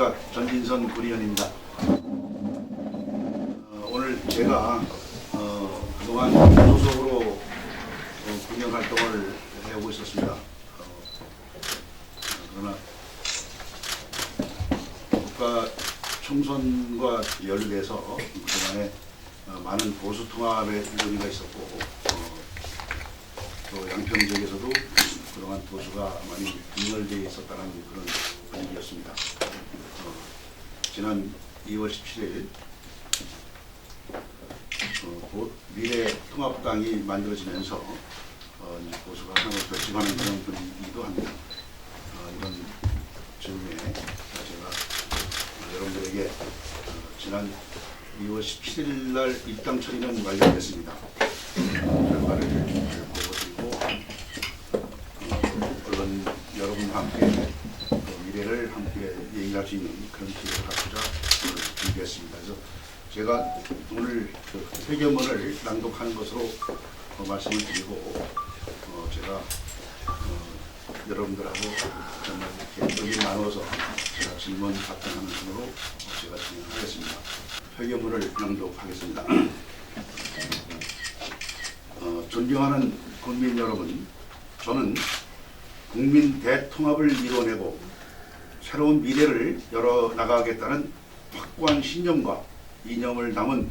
시각 전진선 군의원입니다. 어, 오늘 제가 어, 그동안 소속으로 어, 군영 활동을 해오고 있었습니다. 어, 그러나 국가 총선과 연루돼서 그동안에 어, 많은 보수 통합의 의미가 있었고 어, 또 양평 지역에서도 그동안 보수가 많이 분열되어 있었다는 그런 분위기였습니다. 어, 지난 2월 17일 어, 보- 미래통합당이 만들어지면서 어, 보수가 하나로 결집하는 그런 분위기이기도 합니다. 어, 이런 즈음에 제가 어, 여러분들에게 어, 지난 2월 17일 날 입당 처리는 완료됐습니다. 결과를 보고드리고 어, 언론 여러분과 함께 그 미래를 함께 얘기할 수 있는 그런 기회를 갖고자 오늘 준비했습니다. 그래서 제가 오늘 그 회견문을 낭독하는 것으로 어, 말씀을 드리고 어, 제가 어, 여러분들하고 정말 이렇게 의견 나눠서 제가 질문 답변하는 순으로 제가 진행하겠습니다. 회견문을 낭독하겠습니다. 어, 존경하는 국민 여러분, 저는 국민 대통합을 이뤄내고 새로운 미래를 열어 나가겠다는 확고한 신념과 이념을 담은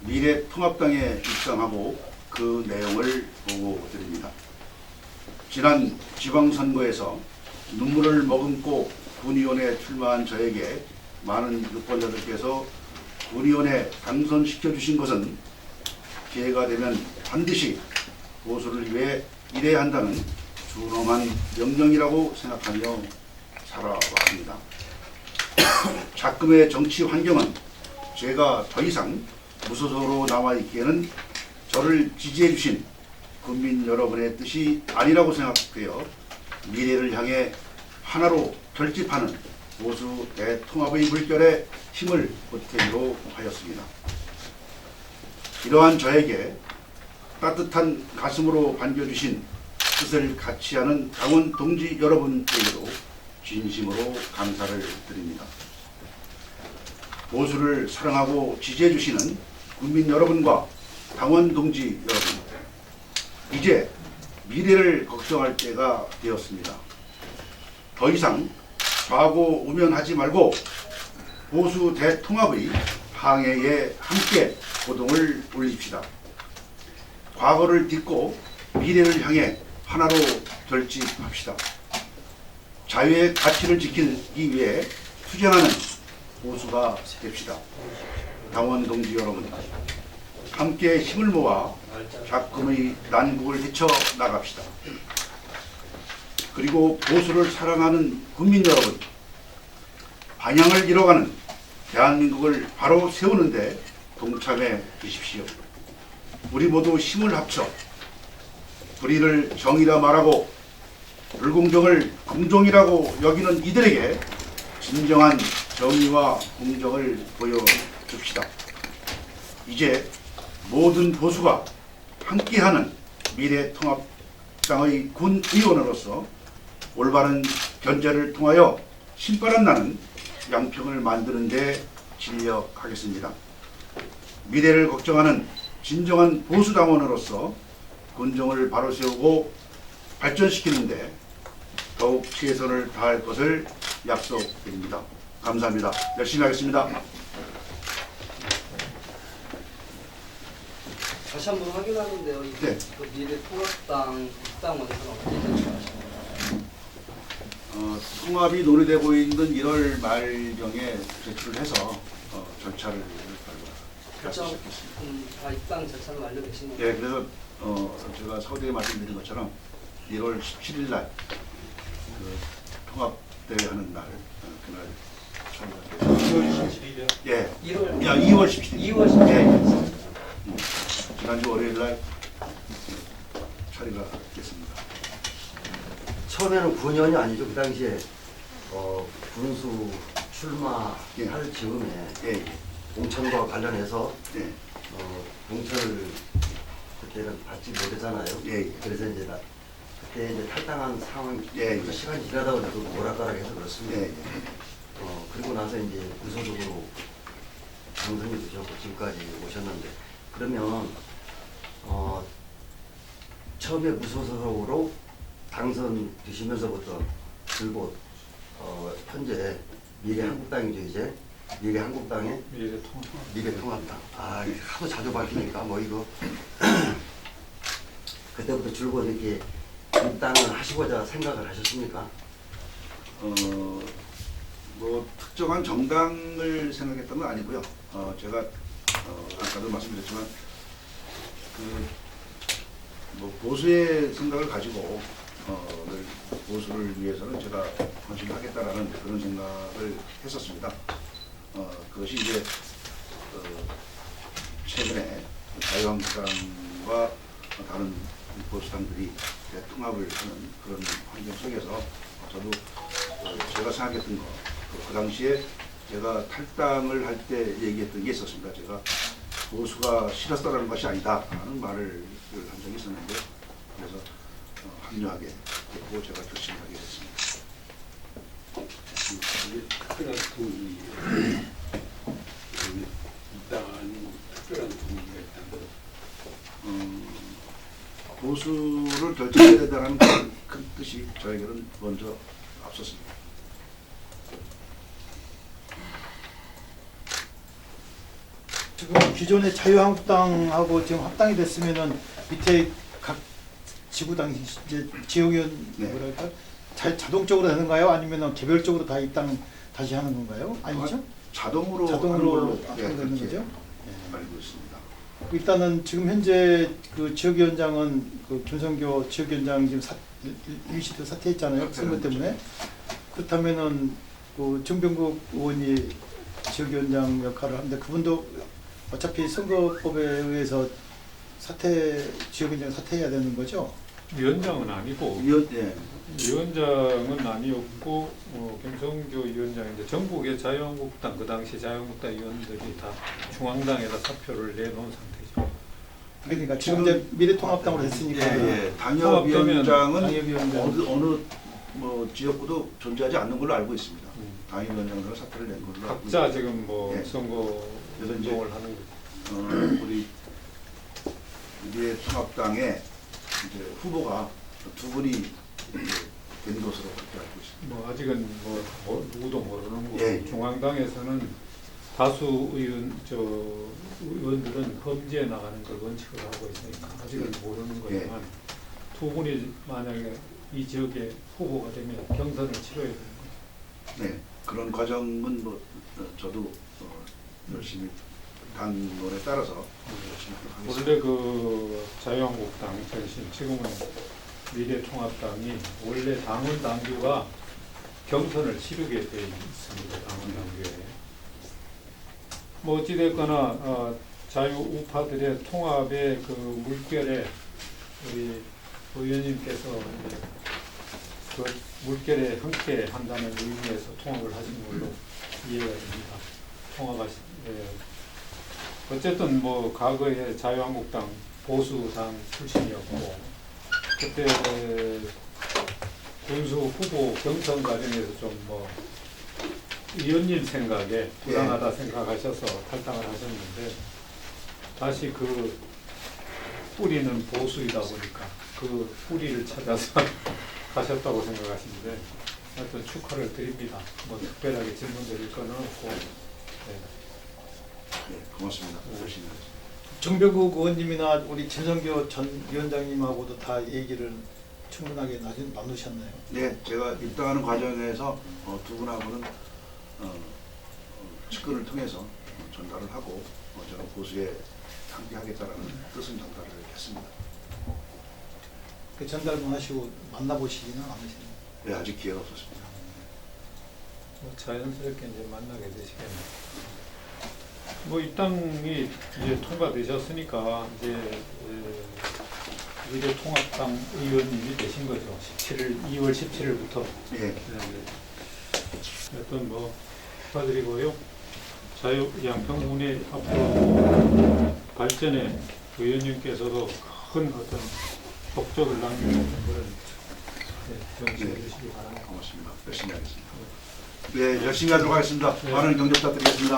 미래 통합당에 입당하고 그 내용을 보고 드립니다. 지난 지방선거에서 눈물을 머금고 군의원에 출마한 저에게 많은 유권자들께서 군의원에 당선시켜 주신 것은 기회가 되면 반드시 보수를 위해 일해야 한다는 준엄한 명령이라고 생각하며 살아왔습니다. 작금의 정치 환경은 제가 더 이상 무소속으로 남아 있기에는 저를 지지해 주신 국민 여러분의 뜻이 아니라고 생각되어 미래를 향해 하나로 결집하는 보수 대통합의 물결에 힘을 보태기로 하였습니다. 이러한 저에게 따뜻한 가슴으로 반겨주신 뜻을 같이 하는 당원 동지 여러분에게도 진심으로 감사를 드립니다. 보수를 사랑하고 지지해 주시는 국민 여러분과 당원 동지 여러분, 이제 미래를 걱정할 때가 되었습니다. 더 이상 좌고 우면하지 말고 보수 대통합의 항해에 함께 고동을 올립시다. 과거를 딛고 미래를 향해 하나로 결집합시다. 자유의 가치를 지키기 위해 투쟁하는 보수가 됩시다. 당원 동지 여러분, 함께 힘을 모아 작금의 난국을 헤쳐 나갑시다. 그리고 보수를 사랑하는 국민 여러분, 방향을 잃어가는 대한민국을 바로 세우는데 동참해 주십시오. 우리 모두 힘을 합쳐 불의를 정의라 말하고 불공정을 공정이라고 여기는 이들에게 진정한 정의와 공정을 보여줍시다. 이제 모든 보수가 함께하는 미래통합당의 군 의원으로서 올바른 견제를 통하여 신바람 나는 양평을 만드는 데 진력하겠습니다. 미래를 걱정하는 진정한 보수당원으로서 군정을 바로 세우고 발전시키는데 더욱 최선을 다할 것을 약속드립니다. 감사합니다. 열심히 하겠습니다. 다시 한번 확인하는데요. 이 네. 그 미래통합당 입당 원서는 어떻게 결정하신 건가요? 어, 통합이 논의되고 있는 1월 말경에 제출해서 어, 절차를 결정 시작했습니다. 음, 다 입당 절차는 완료되신 건가요? 예, 그래서 어, 제가 서두에 말씀드린 것처럼 1월 17일 날 그, 통합대회 하는 날 어, 그날 처리가 됐습니다. 예, 1월 야 2월 17일. 2월 17일. 예, 예. 지난주 월요일 날 처리가 됐습니다. 처음에는 군연이 아니죠. 그 당시에 어, 군수 출마할 예. 즈음에 예, 예, 공천과 관련해서 예, 어, 공천을 그때는 받지 못하잖아요. 예, 예. 그래서 이제 나, 그때 이제 탈당한 상황, 예, 예. 시간이 지나다 보니까 뭐라까락해서 그렇습니다. 예, 예. 어, 그리고 나서 이제 무소속으로 당선이 되셨고 지금까지 오셨는데 그러면 어, 처음에 무소속으로 당선되시면서부터 줄곧 어, 현재 미래 한국당이죠 이제 미래 한국당의 미래통합. 미래 통합당. 아, 이게 하도 자주 밝히니까 뭐 이거 그때부터 줄곧 이렇게 입당을 하시고자 생각을 하셨습니까? 어, 뭐 특정한 정당을 생각했던 건 아니고요. 어, 제가 어, 아까도 말씀드렸지만 그 뭐 보수의 생각을 가지고 어, 늘 보수를 위해서는 제가 헌신을 하겠다라는 그런 생각을 했었습니다. 어, 그것이 이제 어, 최근에 자유한국당과 다른 보수당들이 통합을 하는 그런 환경 속에서 저도 어, 제가 생각했던 거, 그, 그 당시에 제가 탈당을 할 때 얘기했던 게 있었습니다. 제가 보수가 싫었다는 것이 아니다 하는 말을 한 적이 있었는데 그래서 어, 합류하게 됐고 제가 결심하게 됐습니다. 특별한 동의, 입당한 특별한 동의가 있다면 어, 보수 를 결정해야 된다는 큰, 큰 뜻이 저에게는 먼저 앞섰습니다. 지금 기존의 자유한국당하고 지금 합당이 됐으면은 밑에 각 지구당 이제 지역위원 네. 뭐랄까 자, 자동적으로 되는가요? 아니면은 개별적으로 다 입당 다시 하는 건가요? 아니죠? 자동으로, 자동으로 하는 걸로 예, 되는 그렇게 거죠? 알고 있습니다. 일단은 지금 현재 그 지역위원장은 그 김성교 지역위원장 지금 사, 일- 일시도 사퇴했잖아요 선거 때문에 그렇다면은 그 정병국 의원이 지역위원장 역할을 하는데 그분도 어차피 선거법에 의해서 사퇴 지역위원장 사퇴해야 되는 거죠? 위원장은 아니고 위원, 예, 위원장은 아니었고 어, 김성교 위원장인데 전국의 자유한국당 그 당시 자유한국당 의원들이 다 중앙당에다 사표를 내놓은 상태죠. 그러니까 지금 이제 미래통합당으로 됐으니까 예, 예. 당협위원장은 당협위원장. 어느 어느 뭐 지역구도 존재하지 않는 걸로 알고 있습니다. 음. 당협위원장으로 사퇴를 낸 걸로 알고 각자 있습니다. 지금 뭐 예. 선거 그래서 이제 운동을 하는 거죠. 어, 우리 미래통합당의 이제 후보가 두 분이 된 것으로 그렇게 알고 있습니다. 뭐 아직은 뭐, 뭐 누구도 모르는 거고 예, 예. 중앙당에서는 다수 의원 저 의원들은 험지에 나가는 걸 원칙으로 하고 있으니까 아직은 예. 모르는 거지만 두 분이 만약에 이 지역에 후보가 되면 경선을 치러야 되는 거죠. 네, 그런 과정은 뭐 어, 저도 어, 열심히 당론에 따라서. 원래 그 자유한국당 전신 지금은 미래통합당이 원래 당원 당규가 경선을 치르게 돼 있습니다. 당원 당규에. 뭐 어찌됐거나 어, 자유 우파들의 통합의 그 물결에 우리 의원님께서 그 물결에 함께 한다는 의미에서 통합을 하신 걸로 이해가 됩니다. 통합하신 예. 어쨌든 뭐 과거에 자유한국당 보수당 출신이었고 그때 군수 후보 경선 과정에서 좀뭐 의원님 생각에 불안하다 생각하셔서 탈당을 하셨는데 다시 그 뿌리는 보수이다 보니까 그 뿌리를 찾아서 가셨다고 생각하시는데 하여튼 축하를 드립니다. 뭐 특별하게 질문 드릴 거는 없고 네. 네, 고맙습니다. 열심히 하겠습니다. 정병국 의원님이나 우리 진성교 전 위원장님하고도 다 얘기를 충분하게 나누- 나누셨나요? 네, 제가 입당하는 과정에서 어, 두 분하고는 어, 어, 측근을 통해서 어, 전달을 하고 어, 저는 보수에 함께하겠다라는 뜻은 전달을 했습니다. 그 전달만 하시고 만나보시지는 않으셨나요? 네, 아직 기회가 없었습니다. 뭐 자연스럽게 이제 만나게 되시겠네요. 뭐 입당이 이제 통과되셨으니까 이제 에, 미래통합당 의원님이 되신 거죠. 17일 2월 17일부터 예, 어떤 뭐 축하드리고요. 자유 양평군의 앞으로 발전에 의원님께서도 큰 어떤 족적을 남기는 그런 네, 네. 주시기 바랍니다. 고맙습니다. 열심히 하겠습니다. 네, 열심히 하도록 하겠습니다. 네. 많은 격려 부탁드리겠습니다.